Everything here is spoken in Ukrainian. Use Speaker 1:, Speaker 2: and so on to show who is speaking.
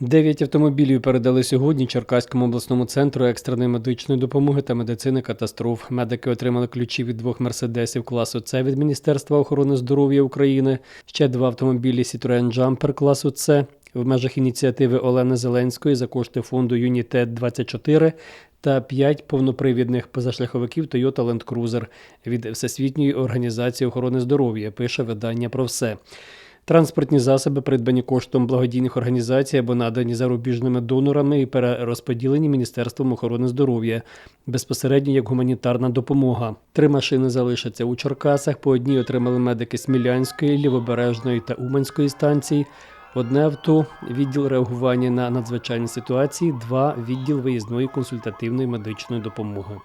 Speaker 1: Дев'ять автомобілів передали сьогодні Черкаському обласному центру екстреної медичної допомоги та медицини катастроф. Медики отримали ключі від двох мерседесів класу С від Міністерства охорони здоров'я України. Ще два автомобілі Citroen Jumper класу С в межах ініціативи Олени Зеленської за кошти фонду Юнітет 24 та п'ять повнопривідних позашляховиків Toyota Land Cruiser від Всесвітньої організації охорони здоров'я. Пише видання про все. Транспортні засоби, придбані коштом благодійних організацій або надані зарубіжними донорами і перерозподілені Міністерством охорони здоров'я безпосередньо як гуманітарна допомога. Три машини залишаться у Черкасах. По одній отримали медики Смілянської, Лівобережної та Уманської станцій. Одне авто відділ реагування на надзвичайні ситуації, два відділ виїзної консультативної медичної допомоги.